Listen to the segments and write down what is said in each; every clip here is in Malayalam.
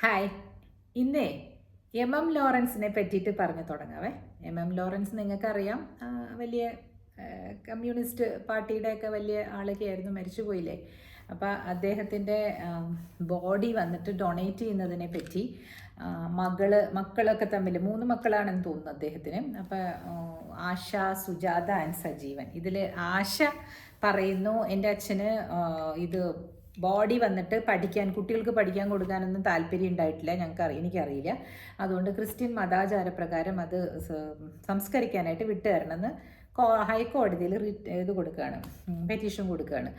ഹായ് ഇന്നേ എം എം ലോറൻസിനെ പറ്റിയിട്ട് പറഞ്ഞു തുടങ്ങാവേ. എം എം ലോറൻസ് നിങ്ങൾക്കറിയാം വലിയ കമ്മ്യൂണിസ്റ്റ് പാർട്ടിയുടെയൊക്കെ വലിയ ആളൊക്കെ ആയിരുന്നു മരിച്ചു പോയില്ലേ? അപ്പോൾ അദ്ദേഹത്തിന്റെ ബോഡി വന്നിട്ട് ഡൊണേറ്റ് ചെയ്യുന്നതിനെ പറ്റി മകൾ മക്കളൊക്കെ തമ്മിൽ മൂന്ന് മക്കളാണെന്ന് തോന്നുന്നു അദ്ദേഹത്തിന്. അപ്പോൾ ആശ സുജാത ആൻഡ് സജീവൻ. ഇതിൽ ആശ പറയുന്നു എന്റെ അച്ഛന് ഇത് ബോഡി വന്നിട്ട് പഠിക്കാൻ കുട്ടികൾക്ക് പഠിക്കാൻ കൊടുക്കാനൊന്നും താല്പര്യം ഉണ്ടായിട്ടില്ല. ഞങ്ങൾക്ക് എനിക്കറിയില്ല. അതുകൊണ്ട് ക്രിസ്ത്യൻ മതാചാരപ്രകാരം അത് സംസ്കരിക്കാനായിട്ട് വിട്ടു തരണമെന്ന് കോ ഹൈക്കോടതിയിൽ ഇത് കൊടുക്കുകയാണ് പെറ്റീഷൻ കൊടുക്കുകയാണ്.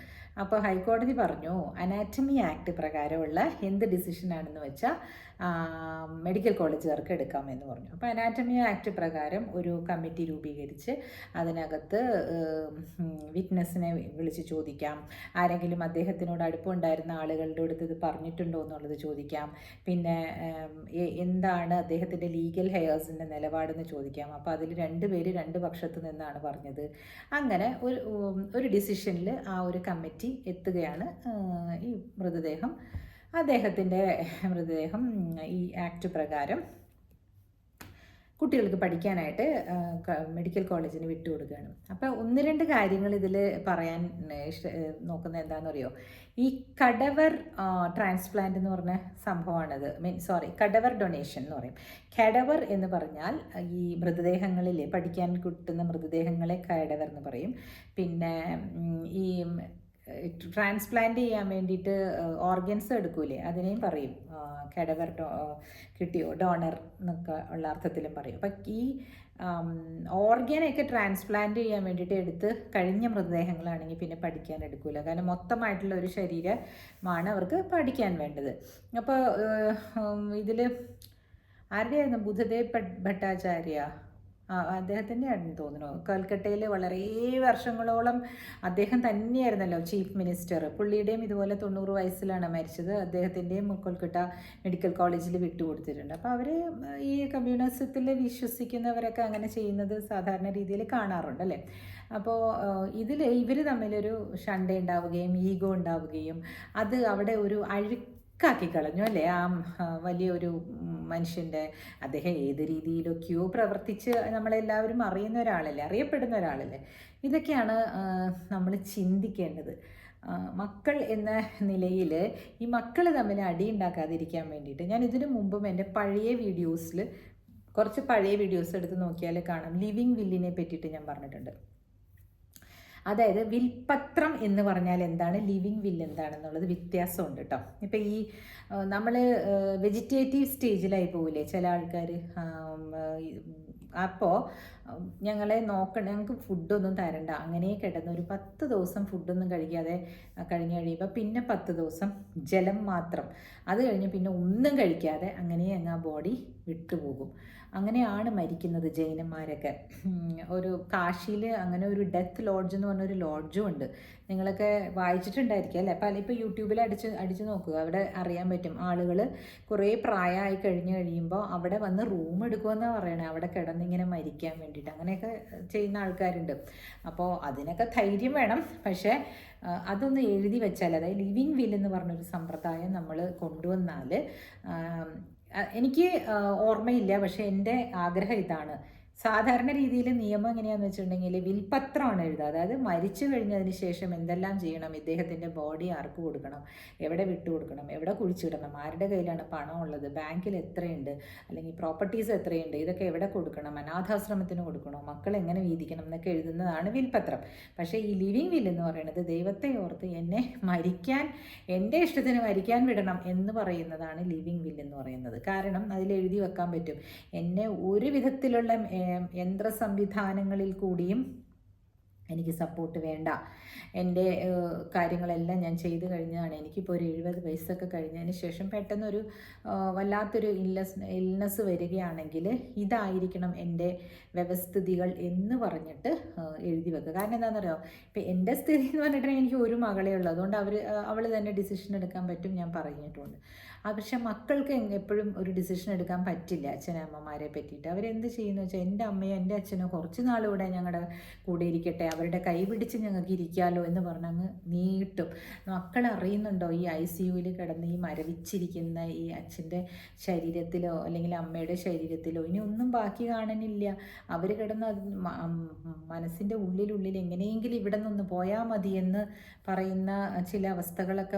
അപ്പോൾ ഹൈക്കോടതി പറഞ്ഞു അനാറ്റമി ആക്ട് പ്രകാരമുള്ള എന്ത് ഡിസിഷനാണെന്ന് വെച്ചാൽ മെഡിക്കൽ കോളേജുകാർക്ക് എടുക്കാമെന്ന് പറഞ്ഞു. അപ്പോൾ അനാറ്റമി ആക്ട് പ്രകാരം ഒരു കമ്മിറ്റി രൂപീകരിച്ച് അതിനകത്ത് വിറ്റ്നസ്സിനെ വിളിച്ച് ചോദിക്കാം. ആരെങ്കിലും അദ്ദേഹത്തിനോട് അടുപ്പമുണ്ടായിരുന്ന ആളുകളുടെ അടുത്ത് ഇത് പറഞ്ഞിട്ടുണ്ടോ എന്നുള്ളത് ചോദിക്കാം. പിന്നെ എന്താണ് അദ്ദേഹത്തിന്റെ ലീഗൽ ഹെയേഴ്സിന്റെ നിലപാടെന്ന് ചോദിക്കാം. അപ്പോൾ അതിൽ രണ്ട് പേര് രണ്ട് പക്ഷത്ത് നിന്നാണ് പറഞ്ഞത്. അങ്ങനെ ഒരു ഒരു ഡിസിഷനിൽ ആ ഒരു കമ്മിറ്റി എത്തുകയാണ് ഈ മൃതദേഹം അദ്ദേഹത്തിന്റെ മൃതദേഹം ഈ ആക്ട് പ്രകാരം കുട്ടികൾക്ക് പഠിക്കാനായിട്ട് മെഡിക്കൽ കോളേജിന് വിട്ടുകൊടുക്കുകയാണ്. അപ്പോൾ ഒന്ന് രണ്ട് കാര്യങ്ങൾ ഇതിൽ പറയാൻ നോക്കുന്നത് എന്താണെന്ന് അറിയോ ഈ കടവർ ട്രാൻസ്പ്ലാന്റ് എന്ന് പറഞ്ഞ സംഭവമാണിത്. മീൻ സോറി കടവർ ഡൊണേഷൻ എന്ന് പറയും. കടവർ എന്ന് പറഞ്ഞാൽ ഈ മൃതദേഹങ്ങളിൽ പഠിക്കാൻ കിട്ടുന്ന മൃതദേഹങ്ങളെ കടവർ എന്ന് പറയും. പിന്നെ ഈ ട്രാൻസ്പ്ലാന്റ് ചെയ്യാൻ വേണ്ടിയിട്ട് ഓർഗൻസ് എടുക്കൂലേ? അതിനെയും പറയും. കെടവർ കിട്ടിയോ? ഡോണർ എന്നൊക്കെ ഉള്ള അർത്ഥത്തിലും പറയും. അപ്പം ഈ ഓർഗനൊക്കെ ട്രാൻസ്പ്ലാന്റ് ചെയ്യാൻ വേണ്ടിയിട്ട് എടുത്ത് കഴിഞ്ഞ മൃതദേഹങ്ങളാണെങ്കിൽ പിന്നെ പഠിക്കാൻ എടുക്കില്ല കാരണം മൊത്തമായിട്ടുള്ള ഒരു ശരീരമാണ് അവർക്ക് പഠിക്കാൻ വേണ്ടത്. അപ്പോൾ ഇതിൽ ആരുടെയായിരുന്നു? ബുധദേവ് ഭട്ട് ഭട്ടാചാര്യ. ആ അദ്ദേഹത്തിന്റെ ആണെന്ന് തോന്നുന്നു. കൽക്കട്ടയിൽ വളരെ വർഷങ്ങളോളം അദ്ദേഹം തന്നെയായിരുന്നല്ലോ ചീഫ് മിനിസ്റ്റർ. പുള്ളിയുടെയും ഇതുപോലെ തൊണ്ണൂറ് വയസ്സിലാണ് മരിച്ചത്. അദ്ദേഹത്തിന്റെയും കൊൽക്കട്ട മെഡിക്കൽ കോളേജിൽ വിട്ടുകൊടുത്തിട്ടുണ്ട്. അപ്പോൾ അവർ ഈ കമ്മ്യൂണിസത്തിൽ വിശ്വസിക്കുന്നവരൊക്കെ അങ്ങനെ ചെയ്യുന്നത് സാധാരണ രീതിയിൽ കാണാറുണ്ട് അല്ലേ? അപ്പോൾ ഇതിൽ ഇവർ തമ്മിലൊരു ഷണ്ട ഉണ്ടാവുകയും ഈഗോ ഉണ്ടാവുകയും അത് അവിടെ ഒരു അഴുക്കാക്കി കളഞ്ഞു അല്ലേ? ആ, വലിയൊരു മനുഷ്യന്റെ അദ്ദേഹം ഏത് രീതിയിലൊക്കെയോ പ്രവർത്തിച്ച് നമ്മളെല്ലാവരും അറിയുന്ന ഒരാളല്ലേ അറിയപ്പെടുന്ന ഒരാളല്ലേ? ഇതൊക്കെയാണ് നമ്മൾ ചിന്തിക്കേണ്ടത്. മക്കൾ എന്ന നിലയിൽ ഈ മക്കൾ തമ്മിൽ അടി ഉണ്ടാക്കാതിരിക്കാൻ വേണ്ടിയിട്ട് ഞാൻ ഇതിനു മുമ്പും എന്റെ പഴയ വീഡിയോസിൽ കുറച്ച് പഴയ വീഡിയോസ് എടുത്ത് നോക്കിയാൽ കാണാം. ലിവിങ് വില്ലിനെ പറ്റിയിട്ട് ഞാൻ പറഞ്ഞിട്ടുണ്ട്. അതായത് വിൽപത്രം എന്ന് പറഞ്ഞാൽ എന്താണ്? ലിവിങ് വിൽ എന്താണെന്നുള്ളത് വ്യത്യാസമുണ്ട് കേട്ടോ ഇപ്പം ഈ നമ്മൾ വെജിറ്റേറ്റീവ് സ്റ്റേജിലായി പോകില്ലേ ചില ആൾക്കാർ അപ്പോൾ ഞങ്ങളെ നോക്കണം ഞങ്ങൾക്ക് ഫുഡൊന്നും തരണ്ട. അങ്ങനെ കിടന്ന് ഒരു പത്ത് ദിവസം ഫുഡൊന്നും കഴിക്കാതെ കഴിഞ്ഞ് കഴിയുമ്പോൾ പിന്നെ പത്ത് ദിവസം ജലം മാത്രം. അത് കഴിഞ്ഞ് പിന്നെ ഒന്നും കഴിക്കാതെ അങ്ങനെ അങ്ങ് ആ ബോഡി വിട്ടുപോകും. അങ്ങനെയാണ് മരിക്കുന്നത് ജൈനന്മാരൊക്കെ. ഒരു കാശിയിൽ അങ്ങനെ ഒരു ഡെത്ത് ലോഡ്ജ് എന്ന് പറഞ്ഞൊരു ലോഡ്ജും ഉണ്ട്. നിങ്ങളൊക്കെ വായിച്ചിട്ടുണ്ടായിരിക്കും അല്ലേ? പല ഇപ്പോൾ യൂട്യൂബിൽ അടിച്ച് അടിച്ച് നോക്കുക. അവിടെ അറിയാൻ പറ്റും. ആളുകൾ കുറേ പ്രായമായി കഴിഞ്ഞ് കഴിയുമ്പോൾ അവിടെ വന്ന് റൂം എടുക്കുമെന്നാണ് പറയണേ. അവിടെ കിടന്നിങ്ങനെ മരിക്കാൻ വേണ്ടിയിട്ട് അങ്ങനെയൊക്കെ ചെയ്യുന്ന ആൾക്കാരുണ്ട്. അപ്പോൾ അതിനൊക്കെ ധൈര്യം വേണം. പക്ഷേ അതൊന്ന് എഴുതി വെച്ചാൽ അതായത് ലിവിങ് വിൽ എന്ന് പറഞ്ഞൊരു സമ്പ്രദായം നമ്മൾ കൊണ്ടുവന്നാൽ എനിക്ക് ഓർമ്മയില്ല. പക്ഷേ എന്റെ ആഗ്രഹം ഇതാണ്. സാധാരണ രീതിയിൽ നിയമം എങ്ങനെയാന്ന് വെച്ചിട്ടുണ്ടെങ്കിൽ വിൽപത്രമാണ് എഴുതുക. അതായത് മരിച്ചു കഴിഞ്ഞതിന് ശേഷം എന്തെല്ലാം ചെയ്യണം? ഇദ്ദേഹത്തിന്റെ ബോഡി ആർക്ക് കൊടുക്കണം? എവിടെ വിട്ടു കൊടുക്കണം? എവിടെ കുഴിച്ചിടണം ആരുടെ കയ്യിലാണ് പണം ഉള്ളത്? ബാങ്കിൽ എത്രയുണ്ട്? അല്ലെങ്കിൽ പ്രോപ്പർട്ടീസ് എത്രയുണ്ട്? ഇതൊക്കെ എവിടെ കൊടുക്കണം? അനാഥാശ്രമത്തിന് കൊടുക്കണോ? മക്കൾ എങ്ങനെ വീതിക്കണം? എന്നൊക്കെ എഴുതുന്നതാണ് വിൽപത്രം. പക്ഷേ ഈ ലിവിങ് വിൽ എന്ന് പറയുന്നത് ദൈവത്തെ ഓർത്ത് എന്നെ മരിക്കാൻ എന്റെ ഇഷ്ടത്തിന് മരിക്കാൻ വിടണം എന്ന് പറയുന്നതാണ് ലിവിങ് വിൽ എന്ന് പറയുന്നത്. കാരണം അതിൽ എഴുതി വെക്കാൻ പറ്റും. എന്നെ ഒരു വിധത്തിലുള്ള യന്ത്ര സംവിധാനങ്ങളിൽ കൂടിയും എനിക്ക് സപ്പോർട്ട് വേണ്ട. എന്റെ കാര്യങ്ങളെല്ലാം ഞാൻ ചെയ്തു കഴിഞ്ഞതാണ്. എനിക്കിപ്പോൾ ഒരു എഴുപത് വയസ്സൊക്കെ കഴിഞ്ഞതിന് ശേഷം പെട്ടെന്നൊരു വല്ലാത്തൊരു ഇല്ലസ് ഇൽനെസ് വരികയാണെങ്കിൽ ഇതായിരിക്കണം എന്റെ വ്യവസ്ഥിതികൾ എന്ന് പറഞ്ഞിട്ട് എഴുതി വെക്കുക. കാരണം എന്താണെന്നറിയോ? ഇപ്പം എന്റെ സ്ഥിതി എന്ന് പറഞ്ഞിട്ടുണ്ടെങ്കിൽ എനിക്ക് ഒരു മകളേ ഉള്ളൂ. അതുകൊണ്ട് അവർ അവൾ തന്നെ ഡിസിഷൻ എടുക്കാൻ പറ്റും ഞാൻ പറഞ്ഞിട്ടുണ്ട്. പക്ഷെ മക്കൾക്ക് എപ്പോഴും ഒരു ഡിസിഷൻ എടുക്കാൻ പറ്റില്ല അച്ഛനമ്മമാരെ പറ്റിയിട്ട്. അവരെന്ത് ചെയ്യുന്നു വെച്ചാൽ എന്റെ അമ്മയും എന്റെ അച്ഛനോ കുറച്ച് നാൾ ഞങ്ങളുടെ കൂടെ ഇരിക്കട്ടെ അവരുടെ കൈ പിടിച്ച് ഞങ്ങൾക്ക് ഇരിക്കാമല്ലോ എന്ന് പറഞ്ഞ് അങ്ങ് നീട്ടും. മക്കൾ അറിയുന്നുണ്ടോ ഈ ഐ സി യുവിൽ കിടന്ന് ഈ മരവിച്ചിരിക്കുന്ന ഈ അച്ഛന്റെ ശരീരത്തിലോ അല്ലെങ്കിൽ അമ്മയുടെ ശരീരത്തിലോ? ഇനി ഒന്നും ബാക്കി കാണാനില്ല അവർ കിടന്ന് മനസ്സിന്റെ ഉള്ളിലുള്ളിൽ എങ്ങനെയെങ്കിലും ഇവിടെ നിന്ന് പോയാൽ എന്ന് പറയുന്ന ചില അവസ്ഥകളൊക്കെ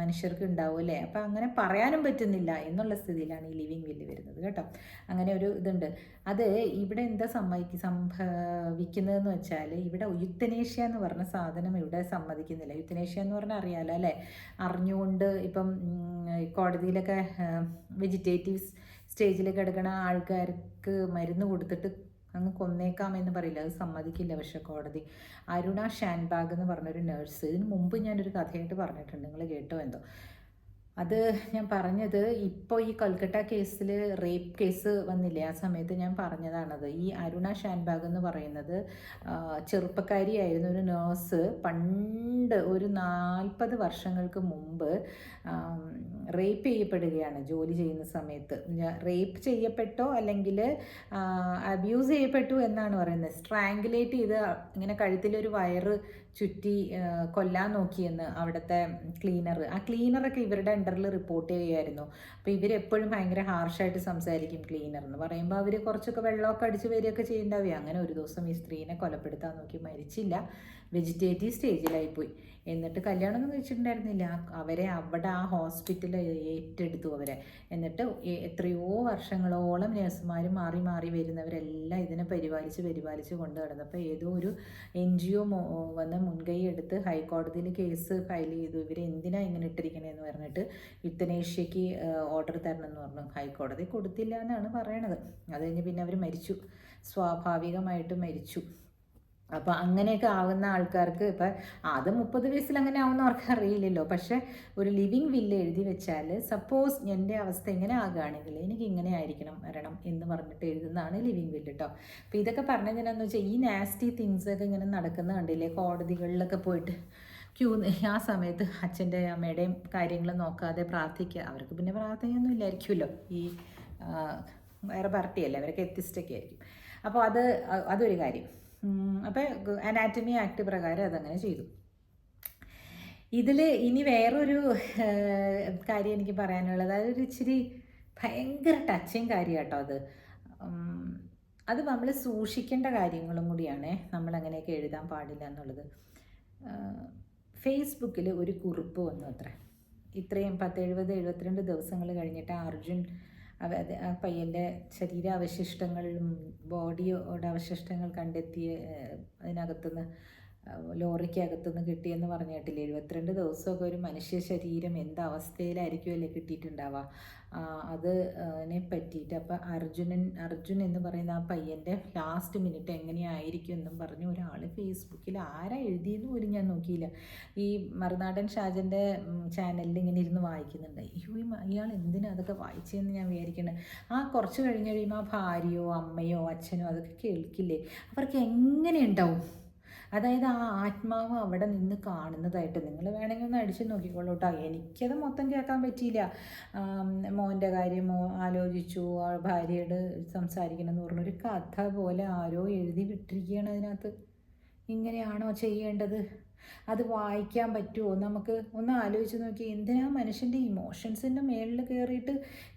മനുഷ്യർക്ക് ഉണ്ടാവും അല്ലേ? അപ്പം അങ്ങനെ പറയാനും പറ്റുന്നില്ല എന്നുള്ള സ്ഥിതിയിലാണ് ഈ ലിവിങ് വില്ല് വരുന്നത് കേട്ടോ. അങ്ങനെ ഒരു ഇതുണ്ട്. അത് ഇവിടെ എന്താ സംഭവിക്കുന്നതെന്ന് വെച്ചാൽ ഇവിടെ യുത്തനേഷ്യ എന്ന് പറഞ്ഞ സാധനം ഇവിടെ സമ്മതിക്കുന്നില്ല. യുത്തനേഷ്യ എന്ന് പറഞ്ഞാൽ അറിയാലോ അല്ലേ? അറിഞ്ഞുകൊണ്ട് ഇപ്പം കോടതിയിലൊക്കെ വെജിറ്റേറ്റീവ്സ് സ്റ്റേജിൽ കിടക്കുന്ന ആൾക്കാർക്ക് മരുന്ന് കൊടുത്തിട്ട് അങ്ങ് കൊന്നേക്കാം എന്ന് പറയില്ല. അത് സമ്മതിക്കില്ല പക്ഷെ കോടതി. അരുണ ഷാൻബാഗ് എന്ന് പറഞ്ഞൊരു നേഴ്സ് ഇതിന് മുമ്പ് ഞാനൊരു കഥയായിട്ട് പറഞ്ഞിട്ടുണ്ട്. നിങ്ങൾ കേട്ടോ എന്തോ. അത് ഞാൻ പറഞ്ഞത് ഇപ്പോൾ ഈ കൊൽക്കട്ട കേസിൽ റേപ്പ് കേസ് വന്നില്ലേ? ആ സമയത്ത് ഞാൻ പറഞ്ഞതാണത്. ഈ അരുണ ഷാൻബാഗ് എന്ന് പറയുന്നത് ചെറുപ്പക്കാരിയായിരുന്നു ഒരു നേഴ്സ്. പണ്ട് ഒരു നാൽപ്പത് വർഷങ്ങൾക്ക് മുമ്പ് റേപ്പ് ചെയ്യപ്പെടുകയാണ് ജോലി ചെയ്യുന്ന സമയത്ത്. റേപ്പ് ചെയ്യപ്പെട്ടോ അല്ലെങ്കിൽ അബ്യൂസ് ചെയ്യപ്പെട്ടു എന്നാണ് പറയുന്നത്. സ്ട്രാങ്കുലേറ്റ് ചെയ്ത് ഇങ്ങനെ കഴുത്തിലൊരു വയറ് ചുറ്റി കൊല്ലാൻ നോക്കിയെന്ന് അവിടുത്തെ ക്ലീനർ ആ ക്ലീനറൊക്കെ ഇവരുടെ അണ്ടറിൽ റിപ്പോർട്ട് ചെയ്യുമായിരുന്നു അപ്പോൾ ഇവരെപ്പോഴും ഭയങ്കര ഹാർഷായിട്ട് സംസാരിക്കും ക്ലീനർ എന്ന്. പറയുമ്പോൾ അവർ കുറച്ചൊക്കെ വെള്ളമൊക്കെ അടിച്ച് വരികയൊക്കെ ചെയ്യുന്നുണ്ടാവുക അങ്ങനെ ഒരു ദിവസം ഈ സ്ത്രീനെ കൊലപ്പെടുത്താൻ നോക്കി മരിച്ചില്ല. വെജിറ്റേറ്റീവ് സ്റ്റേജിലായിപ്പോയി എന്നിട്ട് കല്യാണമൊന്നും കഴിച്ചിട്ടുണ്ടായിരുന്നില്ല. അവരെ അവിടെ ആ ഹോസ്പിറ്റലിൽ ഏറ്റെടുത്തു അവരെ. എന്നിട്ട് എത്രയോ വർഷങ്ങളോളം നഴ്സുമാർ മാറി മാറി വരുന്നവരെല്ലാം ഇതിനെ പരിപാലിച്ച് പരിപാലിച്ച് കൊണ്ടു നടന്നു അപ്പോൾ ഏതോ ഒരു എൻ ജി ഒ വന്ന് മുൻകൈ എടുത്ത് ഹൈക്കോടതിയിൽ കേസ് ഫയൽ ചെയ്തു. ഇവർ എന്തിനാ ഇങ്ങനെ ഇട്ടിരിക്കണേന്ന് പറഞ്ഞിട്ട് യുത്തനേഷ്യക്ക് ഓർഡർ തരണം എന്ന് പറഞ്ഞു. ഹൈക്കോടതി കൊടുത്തില്ല എന്നാണ് പറയണത്. അത് കഴിഞ്ഞ് പിന്നെ അവർ മരിച്ചു. സ്വാഭാവികമായിട്ട് മരിച്ചു. അപ്പോൾ അങ്ങനെയൊക്കെ ആവുന്ന ആൾക്കാർക്ക് ഇപ്പം അത് മുപ്പത് വയസ്സിൽ അങ്ങനെ ആവുന്നവർക്ക് അറിയില്ലല്ലോ. പക്ഷേ ഒരു ലിവിങ് വില്ല് എഴുതി വെച്ചാൽ സപ്പോസ് എന്റെ അവസ്ഥ ഇങ്ങനെ ആകുകയാണെങ്കിൽ എനിക്ക് ഇങ്ങനെ ആയിരിക്കണം വരണം എന്ന് പറഞ്ഞിട്ട് എഴുതുന്നതാണ് ലിവിങ് വില്ല് കേട്ടോ അപ്പോൾ ഇതൊക്കെ പറഞ്ഞതിനാന്ന് വെച്ചാൽ ഈ നാസ്റ്റി തിങ്സ് ഒക്കെ ഇങ്ങനെ നടക്കുന്ന കണ്ടില്ലേ? കോടതികളിലൊക്കെ പോയിട്ട് ക്യൂ ആ സമയത്ത് അച്ഛന്റെ അമ്മയുടെയും കാര്യങ്ങൾ നോക്കാതെ പ്രാർത്ഥിക്കുക അവർക്ക് പിന്നെ പ്രാർത്ഥനയൊന്നും ഇല്ലായിരിക്കുമല്ലോ. ഈ വേറെ പാർട്ടിയല്ലേ? അവരൊക്കെ എത്തിസ്റ്റൊക്കെ ആയിരിക്കും. അപ്പോൾ അത് അതൊരു കാര്യം. അപ്പോൾ അനാറ്റമി ആക്ട് പ്രകാരം അതങ്ങനെ ചെയ്തു. ഇതിൽ ഇനി വേറൊരു കാര്യം എനിക്ക് പറയാനുള്ളത്. അതൊരു ഇച്ചിരി ഭയങ്കര ടച്ചിങ് കാര്യം കേട്ടോ അത് അത് നമ്മൾ സൂക്ഷിക്കേണ്ട കാര്യങ്ങളും കൂടിയാണ് നമ്മൾ അങ്ങനെയൊക്കെ എഴുതാൻ പാടില്ല എന്നുള്ളത്. ഫേസ്ബുക്കിൽ ഒരു കുറിപ്പ് വന്നു അത്ര. ഇത്രയും പത്ത് എഴുപത് എഴുപത്തിരണ്ട് ദിവസങ്ങൾ കഴിഞ്ഞിട്ട് അർജുൻ അവ പയ്യന്റെ ശരീരാവശിഷ്ടങ്ങളും ബോഡിയുടെ അവശിഷ്ടങ്ങൾ കണ്ടെത്തിയ അതിനകത്തുനിന്ന് ലോറിക്കകത്തുനിന്ന് കിട്ടിയെന്ന് പറഞ്ഞ കേട്ടില്ലേ? എഴുപത്തിരണ്ട് ദിവസമൊക്കെ ഒരു മനുഷ്യ ശരീരം എന്ത് അവസ്ഥയിലായിരിക്കും അല്ലേ കിട്ടിയിട്ടുണ്ടാവുക? അതിനെ പറ്റിയിട്ട് അപ്പം അർജുനൻ അർജുൻ എന്ന് പറയുന്ന ആ പയ്യന്റെ ലാസ്റ്റ് മിനിറ്റ് എങ്ങനെയായിരിക്കും എന്നും പറഞ്ഞ് ഒരാൾ ഫേസ്ബുക്കിൽ ആരാ എഴുതിയെന്ന് പോലും ഞാൻ നോക്കിയില്ല. ഈ മറുനാടൻ ഷാജന്റെ ചാനലിൽ ഇങ്ങനെ ഇരുന്ന് വായിക്കുന്നുണ്ട്. അയ്യോ ഇയാൾ എന്തിനാ അതൊക്കെ വായിച്ചതെന്ന് ഞാൻ വിചാരിക്കുന്നത് ആ കുറച്ച് കഴിഞ്ഞ് കഴിയുമ്പോൾ ആ ഭാര്യയോ അമ്മയോ അച്ഛനോ അതൊക്കെ കേൾക്കില്ലേ? അവർക്ക് എങ്ങനെ ഉണ്ടാവും അതായത് ആ ആത്മാവ് അവിടെ നിന്ന് കാണുന്നതായിട്ട് നിങ്ങൾ വേണമെങ്കിൽ ഒന്ന് അടിച്ചു നോക്കിക്കോളൂ കേട്ടോ എനിക്കത് മൊത്തം കേൾക്കാൻ പറ്റിയില്ല. മോന്റെ കാര്യം ആലോചിച്ചു. ആ ഭാര്യയോട് സംസാരിക്കണം എന്ന് പറഞ്ഞൊരു കഥ പോലെ ആരോ എഴുതി വിട്ടിരിക്കുകയാണ് അതിനകത്ത്. ഇങ്ങനെയാണോ ചെയ്യേണ്ടത്? അത് വായിക്കാൻ പറ്റുമോ നമുക്ക് ഒന്ന് ആലോചിച്ച് നോക്കി. എന്തിനാ മനുഷ്യന്റെ ഇമോഷൻസിന്റെ മേളിൽ കയറിയിട്ട്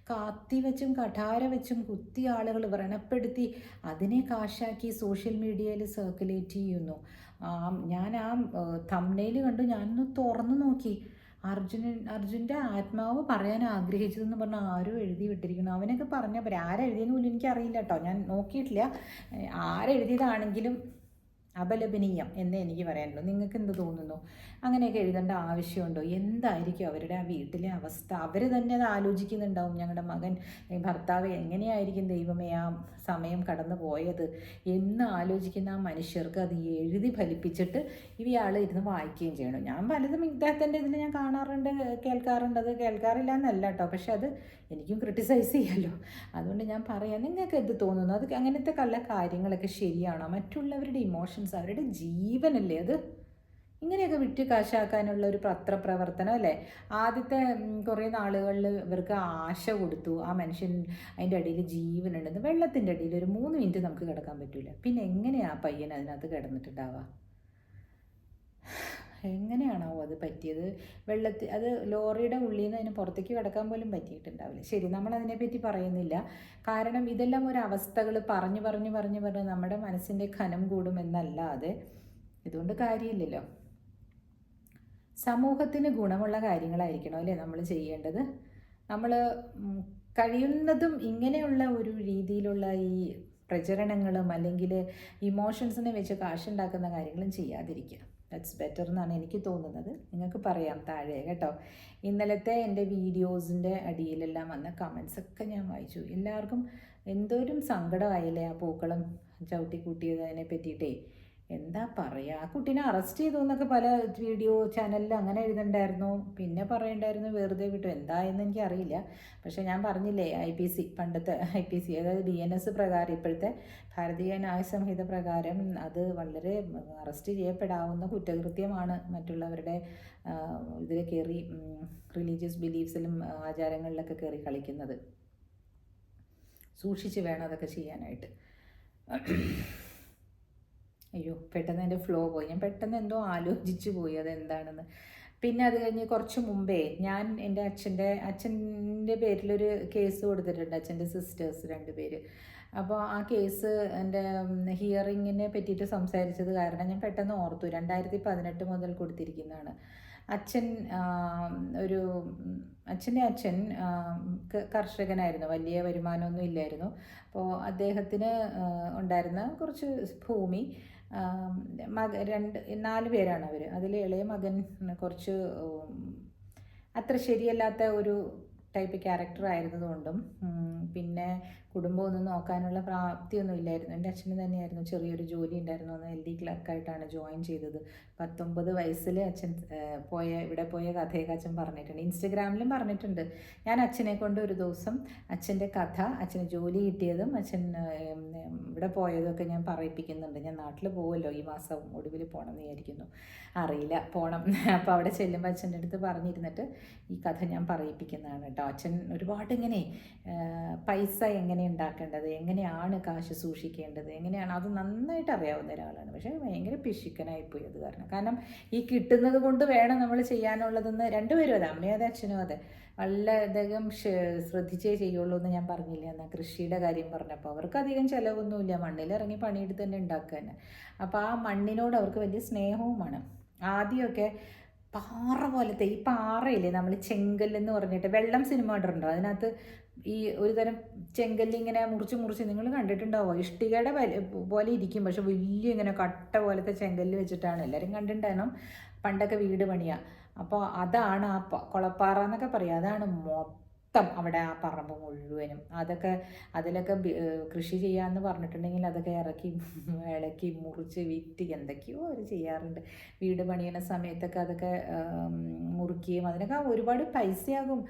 കാത്തി വെച്ചും കഠാര വെച്ചും കുത്തി ആളുകൾ വ്രണപ്പെടുത്തി അതിനെ കാശാക്കി സോഷ്യൽ മീഡിയയിൽ സർക്കുലേറ്റ് ചെയ്യുന്നു. ഞാൻ ആ തമ്മനയിൽ കണ്ടു. ഞാനൊന്ന് തുറന്നു നോക്കി. അർജുനൻ അർജുന്റെ ആത്മാവ് പറയാൻ ആഗ്രഹിച്ചതെന്ന് പറഞ്ഞാൽ ആരും എഴുതി വിട്ടിരിക്കുന്നു. അവനൊക്കെ പറഞ്ഞാൽ പോരെ ആരെഴുതിയെന്ന് പോലും എനിക്കറിയില്ല കേട്ടോ. ഞാൻ നോക്കിയിട്ടില്ല. ആരെഴുതിയതാണെങ്കിലും അപലപനീയം എന്നേ എനിക്ക് പറയാനുള്ളൂ. നിങ്ങൾക്ക് എന്ത് തോന്നുന്നു? അങ്ങനെയൊക്കെ എഴുതേണ്ട ആവശ്യമുണ്ടോ? എന്തായിരിക്കും അവരുടെ ആ വീട്ടിലെ അവസ്ഥ? അവർ തന്നെ അത് ആലോചിക്കുന്നുണ്ടാവും. ഞങ്ങളുടെ മകൻ ഭർത്താവ് എങ്ങനെയായിരിക്കും ദൈവമേ ആ സമയം കടന്നു പോയത് എന്ന് ആലോചിക്കുന്ന ആ മനുഷ്യർക്ക് അത് എഴുതി ഫലിപ്പിച്ചിട്ട് ഇവയാൾ ഇരുന്ന് വായിക്കുകയും ചെയ്യണം. ഞാൻ പലതും ഇദ്ദേഹത്തിന്റെ ഇതിൽ ഞാൻ കാണാറുണ്ട് കേൾക്കാറുണ്ട്. അത് കേൾക്കാറില്ല എന്നല്ല കേട്ടോ. പക്ഷെ അത് എനിക്കും ക്രിട്ടിസൈസ് ചെയ്യാമല്ലോ അതുകൊണ്ട് ഞാൻ പറയാം നിങ്ങൾക്ക് എന്ത് തോന്നുന്നു? അത് അങ്ങനത്തെ കല്ല കാര്യങ്ങളൊക്കെ ശരിയാണോ? മറ്റുള്ളവരുടെ ഇമോഷൻസ് അവരുടെ ജീവനല്ലേ അത്? ഇങ്ങനെയൊക്കെ വിറ്റ് കാശാക്കാനുള്ള ഒരു പത്രപ്രവർത്തനം അല്ലേ? ആദ്യത്തെ കുറേ നാളുകളിൽ ഇവർക്ക് ആശ കൊടുത്തു. ആ മനുഷ്യൻ അതിന്റെ അടിയിൽ ജീവനുണ്ടെന്ന് വെള്ളത്തിന്റെ അടിയിൽ ഒരു മൂന്ന് മിനിറ്റ് നമുക്ക് കിടക്കാൻ പറ്റില്ല പിന്നെ എങ്ങനെയാണ് ആ പയ്യൻ അതിനകത്ത് കിടന്നിട്ടുണ്ടാവുക? എങ്ങനെയാണാവോ അത് പറ്റിയത്? വെള്ളത്തിൽ അത് ലോറിയുടെ ഉള്ളിൽ നിന്ന് അതിന് പുറത്തേക്ക് കിടക്കാൻ പോലും പറ്റിയിട്ടുണ്ടാവില്ല. ശരി നമ്മൾ അതിനെപ്പറ്റി പറയുന്നില്ല. കാരണം ഇതെല്ലാം ഒരു അവസ്ഥകൾ പറഞ്ഞു പറഞ്ഞു പറഞ്ഞു പറഞ്ഞ് നമ്മുടെ മനസ്സിന്റെ ഖനം കൂടുമെന്നല്ലാതെ ഇതുകൊണ്ട് കാര്യമില്ലല്ലോ. സമൂഹത്തിന് ഗുണമുള്ള കാര്യങ്ങളായിരിക്കണം അല്ലേ നമ്മൾ ചെയ്യേണ്ടത്? നമ്മൾ കഴിയുന്നതും ഇങ്ങനെയുള്ള ഒരു രീതിയിലുള്ള ഈ പ്രചരണങ്ങളും അല്ലെങ്കിൽ ഇമോഷൻസിനെ വെച്ച് കാശുണ്ടാക്കുന്ന കാര്യങ്ങളും ചെയ്യാതിരിക്കുക. ദാറ്റ്സ് ബെറ്റർ എന്നാണ് എനിക്ക് തോന്നുന്നത്. നിങ്ങൾക്ക് പറയാം താഴെ കേട്ടോ. ഇന്നലത്തെ എന്റെ വീഡിയോസിന്റെ അടിയിലെല്ലാം വന്ന കമൻസ് ഒക്കെ ഞാൻ വായിച്ചു. എല്ലാവർക്കും എന്തോരം സങ്കടമായില്ലേ ആ പൂക്കളം ചവിട്ടി കൂട്ടിയതിനെ പറ്റിയിട്ടേ. എന്താ പറയുക ആ കുട്ടീനെ അറസ്റ്റ് ചെയ്തു എന്നൊക്കെ പല വീഡിയോ ചാനലിൽ അങ്ങനെ എഴുതണ്ടായിരുന്നു. പിന്നെ പറയണ്ടായിരുന്നു വെറുതെ വിട്ടു. എന്താ എന്ന് എനിക്ക് അറിയില്ല പക്ഷേ ഞാൻ പറഞ്ഞില്ലേ ഐ പി സി പണ്ടത്തെ ഐ പി സി അതായത് ബി എൻ എസ് പ്രകാരം ഇപ്പോഴത്തെ ഭാരതീയ ന്യായ സംഹിത പ്രകാരം അത് വളരെ അറസ്റ്റ് ചെയ്യപ്പെടാവുന്ന കുറ്റകൃത്യമാണ് മറ്റുള്ളവരുടെ ഇതിൽ കയറി റിലീജിയസ് ബിലീഫ്സിലും ആചാരങ്ങളിലൊക്കെ കയറി കളിക്കുന്നത്. സൂക്ഷിച്ച് വേണം അതൊക്കെ ചെയ്യാനായിട്ട്. അയ്യോ പെട്ടെന്ന് എന്റെ ഫ്ലോ പോയി. ഞാൻ പെട്ടെന്ന് എന്തോ ആലോചിച്ചു പോയി അതെന്താണെന്ന്. പിന്നെ അത് കഴിഞ്ഞ് കുറച്ച് മുമ്പേ ഞാൻ എന്റെ അച്ഛന്റെ അച്ഛന്റെ പേരിലൊരു കേസ് കൊടുത്തിട്ടുണ്ട് അച്ഛന്റെ സിസ്റ്റേഴ്സ് രണ്ട് പേര്. അപ്പോൾ ആ കേസ് എന്റെ ഹിയറിങ്ങിനെ പറ്റിയിട്ട് സംസാരിച്ചത് കാരണം ഞാൻ പെട്ടെന്ന് ഓർത്തു രണ്ടായിരത്തി പതിനെട്ട് മുതൽ കൊടുത്തിരിക്കുന്നതാണ്. അച്ഛൻ ഒരു അച്ഛന്റെ അച്ഛൻ കർഷകനായിരുന്നു വലിയ വരുമാനമൊന്നും ഇല്ലായിരുന്നു. അപ്പോൾ അദ്ദേഹത്തിന് ഉണ്ടായിരുന്ന കുറച്ച് ഭൂമി മക രണ്ട് നാല് പേരാണ് അവർ അതിൽ ഇളയ മകൻ കുറച്ച് അത്ര ശരിയല്ലാത്ത ഒരു ടൈപ്പ് ക്യാരക്ടർ ആയിരുന്നതുകൊണ്ടും പിന്നെ കുടുംബമൊന്നും നോക്കാനുള്ള പ്രാപ്തിയൊന്നും ഇല്ലായിരുന്നു. എന്റെ അച്ഛന് തന്നെയായിരുന്നു ചെറിയൊരു ജോലി ഉണ്ടായിരുന്നു. അന്ന് എൽ ഡി ക്ലർക്കായിട്ടാണ് ജോയിൻ ചെയ്തത്. പത്തൊമ്പത് വയസ്സിൽ അച്ഛൻ പോയ ഇവിടെ പോയ കഥയൊക്കെ അച്ഛൻ പറഞ്ഞിട്ടുണ്ട്. ഇൻസ്റ്റഗ്രാമിലും പറഞ്ഞിട്ടുണ്ട്. ഞാൻ അച്ഛനെ കൊണ്ട് ഒരു ദിവസം അച്ഛന്റെ കഥ അച്ഛന് ജോലി കിട്ടിയതും അച്ഛൻ ഇവിടെ പോയതൊക്കെ ഞാൻ പറയിപ്പിക്കുന്നുണ്ട്. ഞാൻ നാട്ടിൽ പോകുമല്ലോ ഈ മാസം ഒടുവിൽ പോകണം എന്ന് വിചാരിക്കുന്നു. അറിയില്ല പോകണം അപ്പോൾ അവിടെ ചെല്ലുമ്പോൾ അച്ഛന്റെ അടുത്ത് പറഞ്ഞിരുന്നിട്ട് ഈ കഥ ഞാൻ പറയിപ്പിക്കുന്നതാണ് കേട്ടോ. അച്ഛൻ ഒരുപാട് ഇങ്ങനെ പൈസ എങ്ങനെ ഉണ്ടാക്കേണ്ടത്? എങ്ങനെയാണ് കാശ് സൂക്ഷിക്കേണ്ടത്? എങ്ങനെയാണ്? അത് നന്നായിട്ട് അറിയാവുന്ന ഒരാളാണ്. പക്ഷേ ഭയങ്കര പിശുക്കനായിപ്പോയി അത് കാരണം. കാരണം ഈ കിട്ടുന്നത് കൊണ്ട് വേണം നമ്മൾ ചെയ്യാനുള്ളതെന്ന് രണ്ടുപേരും അതെ. അമ്മയും അതെ അച്ഛനും അതെ. വളരെയധികം ശ്രദ്ധിച്ചേ ചെയ്യുള്ളൂ എന്ന് ഞാൻ പറഞ്ഞില്ല എന്നാൽ കൃഷിയുടെ കാര്യം പറഞ്ഞപ്പോൾ. അവർക്ക് അധികം ചിലവൊന്നുമില്ല. മണ്ണിലിറങ്ങി പണിയെടുത്ത് തന്നെ ഉണ്ടാക്കുക തന്നെ. അപ്പോൾ ആ മണ്ണിനോട് അവർക്ക് വലിയ സ്നേഹവുമാണ്. ആദ്യമൊക്കെ പാറ പോലത്തെ ഈ പാറയില്ലേ നമ്മൾ ചെങ്കല്ലെന്ന് പറഞ്ഞിട്ട് വെള്ളം സിനിമ കണ്ടിട്ടുണ്ടോ? അതിനകത്ത് ഈ ഒരു തരം ചെങ്കല്ല് ഇങ്ങനെ മുറിച്ച് മുറിച്ച് നിങ്ങൾ കണ്ടിട്ടുണ്ടാവോ? ഇഷ്ടികയുടെ പോലെ ഇരിക്കും. പക്ഷെ വലിയ ഇങ്ങനെ കട്ട പോലത്തെ ചെങ്കല്ല് വെച്ചിട്ടാണ്. എല്ലാവരും കണ്ടിട്ടുണ്ടായിരുന്നു. പണ്ടൊക്കെ വീട് പണിയാ. അപ്പോൾ അതാണ് ആ കുളപ്പാറ എന്നൊക്കെ പറയുക അതാണ് മൊത്തം അവിടെ ആ പറമ്പ് മുഴുവനും. അതൊക്കെ അതിലൊക്കെ കൃഷി ചെയ്യാമെന്ന് പറഞ്ഞിട്ടുണ്ടെങ്കിൽ അതൊക്കെ ഇറക്കി ഇളക്കി മുറിച്ച് വിറ്റ് എന്തൊക്കെയോ അവർ ചെയ്യാറുണ്ട്. വീട് പണിയുന്ന സമയത്തൊക്കെ അതൊക്കെ മുറുക്കുകയും അതിനൊക്കെ ഒരുപാട് പൈസയാകും.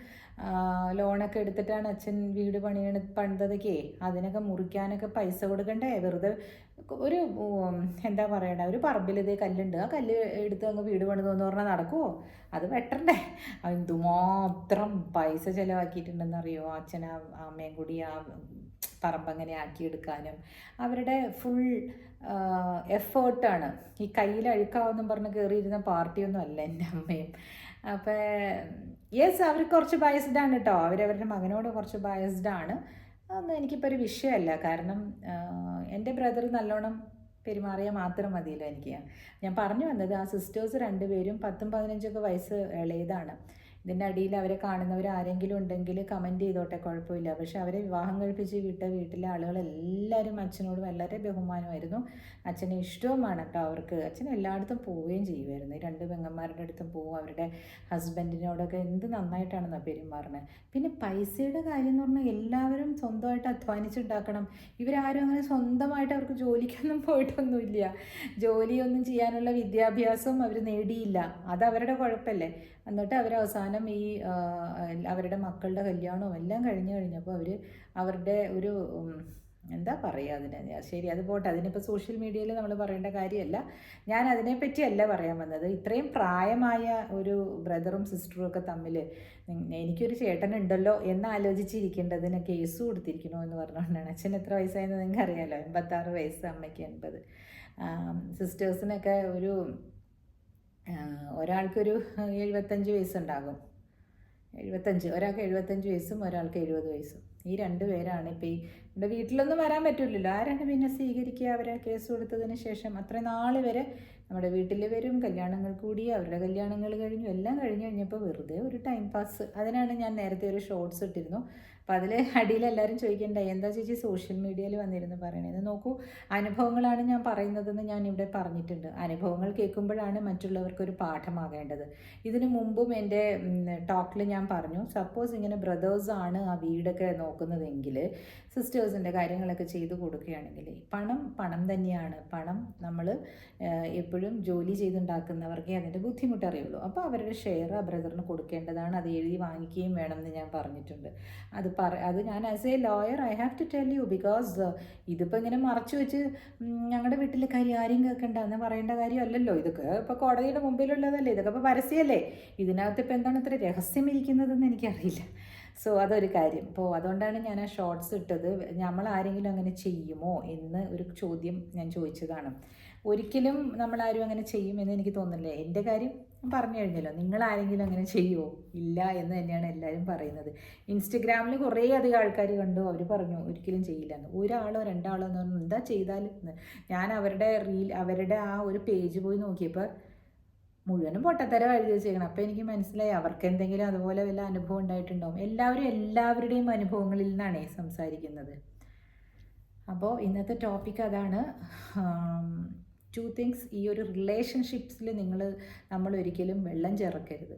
ലോണൊക്കെ എടുത്തിട്ടാണ് അച്ഛൻ വീട് പണിയണ പണിതതൊക്കെ. അതിനൊക്കെ മുറിക്കാനൊക്കെ പൈസ കൊടുക്കണ്ടേ? വെറുതെ ഒരു എന്താ പറയണ ഒരു പറമ്പിൽ ഇതേ കല്ലുണ്ട്. ആ കല്ല് എടുത്ത് അങ്ങ് വീട് പണിതെന്ന് പറഞ്ഞാൽ നടക്കുമോ അത് വെട്ടണ്ടേ? എന്തുമാത്രം പൈസ ചിലവാക്കിയിട്ടുണ്ടെന്ന് അറിയോ അച്ഛൻ അമ്മയും കൂടി ആ പറമ്പ് അങ്ങനെ ആക്കിയെടുക്കാനും. അവരുടെ ഫുൾ എഫേർട്ടാണ് ഈ കയ്യിൽ അഴുക്കാവെന്നും പറഞ്ഞ് കയറിയിരുന്ന പാർട്ടിയൊന്നും അല്ല എന്റെ അമ്മയും. അപ്പോൾ യെസ് അവർ കുറച്ച് ബയസ്ഡ് ആണ് കേട്ടോ അവരവരുടെ മകനോട് കുറച്ച് ബയസ്ഡ് ആണ്. അതൊന്നും എനിക്കിപ്പോൾ ഒരു വിഷയമല്ല. കാരണം എന്റെ ബ്രദർ നല്ലോണം പെരുമാറിയാൽ മാത്രം മതിയല്ലോ എനിക്ക്. ഞാൻ പറഞ്ഞു വന്നത് ആ സിസ്റ്റേഴ്സ് രണ്ടുപേരും പത്തും പതിനഞ്ചൊക്കെ വയസ്സ് ഇളയതാണ്. ഇതിന്റെ അടിയിൽ അവരെ കാണുന്നവർ ആരെങ്കിലും ഉണ്ടെങ്കിൽ കമന്റ് ചെയ്തോട്ടെ കുഴപ്പമില്ല. പക്ഷെ അവരെ വിവാഹം കഴിപ്പിച്ച് വിട്ട വീട്ടിലെ ആളുകൾ എല്ലാവരും അച്ഛനോട് വളരെ ബഹുമാനമായിരുന്നു. അച്ഛനെ ഇഷ്ടവുമാണ് കേട്ടോ അവർക്ക്. അച്ഛൻ എല്ലായിടത്തും പോവുകയും ചെയ്യുമായിരുന്നു. രണ്ട് പെങ്ങന്മാരുടെ അടുത്തും പോവും. അവരുടെ ഹസ്ബൻഡിനോടൊക്കെ എന്ത് നന്നായിട്ടാണ് പെരുമാറുന്നത്. പിന്നെ പൈസയുടെ കാര്യം എന്ന് പറഞ്ഞാൽ എല്ലാവരും സ്വന്തമായിട്ട് അധ്വാനിച്ചുണ്ടാക്കണം. ഇവരാരും അങ്ങനെ സ്വന്തമായിട്ട് അവർക്ക് ജോലിക്കൊന്നും പോയിട്ടൊന്നുമില്ല. ജോലിയൊന്നും ചെയ്യാനുള്ള വിദ്യാഭ്യാസം അവർ നേടിയില്ല. അത് അവരുടെ കുഴപ്പമല്ലേ? എന്നിട്ട് അവർ അവസാനം ഈ അവരുടെ മക്കളുടെ കല്യാണവും എല്ലാം കഴിഞ്ഞു കഴിഞ്ഞപ്പോൾ അവർ അവരുടെ ഒരു എന്താ പറയുക അതിന്? ശരി അത് പോട്ടെ. അതിനിപ്പോൾ സോഷ്യൽ മീഡിയയിൽ നമ്മൾ പറയേണ്ട കാര്യമല്ല. ഞാൻ അതിനെപ്പറ്റിയല്ല പറയാൻ വന്നത്. ഇത്രയും പ്രായമായ ഒരു ബ്രദറും സിസ്റ്ററും ഒക്കെ തമ്മിൽ എനിക്കൊരു ചേട്ടനുണ്ടല്ലോ എന്ന് ആലോചിച്ചിരിക്കേണ്ടതിന് കേസ് കൊടുത്തിരിക്കണോ എന്ന് പറഞ്ഞുകൊണ്ടാണ് അച്ഛൻ എത്ര വയസ്സായെന്ന് നിങ്ങൾക്ക് അറിയാമല്ലോ എൺപത്താറ് വയസ്സ് അമ്മയ്ക്ക് എൺപത്. സിസ്റ്റേഴ്സിനൊക്കെ ഒരു ഒരാൾക്കൊരു എഴുപത്തഞ്ച് വയസ്സുണ്ടാകും. എഴുപത്തഞ്ച് ഒരാൾക്ക് എഴുപത്തഞ്ച് വയസ്സും ഒരാൾക്ക് എഴുപത് വയസ്സും. ഈ രണ്ട് പേരാണ് ഇപ്പോൾ ഈ എന്റെ വീട്ടിലൊന്നും വരാൻ പറ്റില്ലല്ലോ ആരാണ് പിന്നെ സ്വീകരിക്കുക അവരെ കേസ് കൊടുത്തതിന് ശേഷം? അത്രയും നാൾ വരെ നമ്മുടെ വീട്ടിൽ വരും കല്യാണങ്ങൾ കൂടി അവരുടെ കല്യാണങ്ങൾ കഴിഞ്ഞു എല്ലാം കഴിഞ്ഞ് കഴിഞ്ഞപ്പോൾ വെറുതെ ഒരു ടൈം പാസ് അതിനാണ് ഞാൻ നേരത്തെ ഒരു ഷോർട്സ് ഇട്ടിരുന്നു. അപ്പോൾ അതിൽ അടിയിൽ എല്ലാവരും ചോദിക്കണ്ടായി എന്താ ചേച്ചി സോഷ്യൽ മീഡിയയിൽ വന്നിരുന്നു പറയണത് നോക്കൂ അനുഭവങ്ങളാണ് ഞാൻ പറയുന്നതെന്ന് ഞാൻ ഇവിടെ പറഞ്ഞിട്ടുണ്ട്. അനുഭവങ്ങൾ കേൾക്കുമ്പോഴാണ് മറ്റുള്ളവർക്കൊരു പാഠമാകേണ്ടത്. ഇതിനു മുമ്പും എന്റെ ടോക്കിൽ ഞാൻ പറഞ്ഞു സപ്പോസ് ഇങ്ങനെ ബ്രദേഴ്സാണ് ആ വീടൊക്കെ നോക്കുന്നതെങ്കിൽ സിസ്റ്റേഴ്സിന്റെ കാര്യങ്ങളൊക്കെ ചെയ്തു കൊടുക്കുകയാണെങ്കിൽ പണം പണം തന്നെയാണ്. പണം നമ്മൾ എപ്പോഴും ജോലി ചെയ്തുണ്ടാക്കുന്നവർക്കേ അതിന്റെ ബുദ്ധിമുട്ട് അറിയുള്ളൂ അപ്പോൾ അവരുടെ ഷെയർ ആ ബ്രദറിന് കൊടുക്കേണ്ടതാണ് അത് എഴുതി വാങ്ങിക്കുകയും വേണമെന്ന് ഞാൻ പറഞ്ഞിട്ടുണ്ട്. അത് പറ അത് ഞാൻ as a lawyer I have to tell you because ഇതിപ്പോൾ ഇങ്ങനെ മറച്ചു വെച്ച് ഞങ്ങളുടെ വീട്ടിലെ കാര്യം ആരും കേൾക്കണ്ട എന്ന് പറയേണ്ട കാര്യമല്ലല്ലോ. ഇതൊക്കെ ഇപ്പോൾ കോടതിയുടെ മുമ്പിലുള്ളതല്ലേ ഇതൊക്കെ ഇപ്പോൾ പരസ്യമല്ലേ? ഇതിനകത്ത് ഇപ്പോൾ എന്താണ് ഇത്ര രഹസ്യം ഇരിക്കുന്നതെന്ന് എനിക്കറിയില്ല. സോ അതൊരു കാര്യം. അപ്പോൾ അതുകൊണ്ടാണ് ഞാൻ ആ ഷോർട്സ് ഇട്ടത്. നമ്മൾ ആരെങ്കിലും അങ്ങനെ ചെയ്യുമോ എന്ന് ഒരു ചോദ്യം ഞാൻ ചോദിച്ചതാണ്. ഒരിക്കലും നമ്മളാരും അങ്ങനെ ചെയ്യുമെന്ന് എനിക്ക് തോന്നുന്നില്ല. എന്റെ കാര്യം പറഞ്ഞു കഴിഞ്ഞല്ലോ നിങ്ങൾ ആരെങ്കിലും അങ്ങനെ ചെയ്യുമോ ഇല്ല എന്ന് തന്നെയാണ് എല്ലാവരും പറയുന്നത്. ഇൻസ്റ്റഗ്രാമിൽ കുറേ അധികം ആൾക്കാർ കണ്ടു അവർ പറഞ്ഞു ഒരിക്കലും ചെയ്യില്ല എന്ന്. ഒരാളോ രണ്ടാളോ എന്ന് പറഞ്ഞു എന്താ ചെയ്താലും ഞാൻ അവരുടെ റീൽ അവരുടെ ആ ഒരു പേജ് പോയി നോക്കിയപ്പോൾ മുഴുവനും പൊട്ടത്തരം എഴുതി വെച്ചേക്കണം. അപ്പോൾ എനിക്ക് മനസ്സിലായി അവർക്ക് എന്തെങ്കിലും അതുപോലെ വല്ല അനുഭവം ഉണ്ടായിട്ടുണ്ടാവും. എല്ലാവരും എല്ലാവരുടെയും അനുഭവങ്ങളിൽ നിന്നാണ് സംസാരിക്കുന്നത്. അപ്പോൾ ഇന്നത്തെ ടോപ്പിക് അതാണ് ടു തിങ്സ് ഈ ഒരു റിലേഷൻഷിപ്സിൽ നിങ്ങൾ നമ്മൾ ഒരിക്കലും വെള്ളം ചേർക്കരുത്.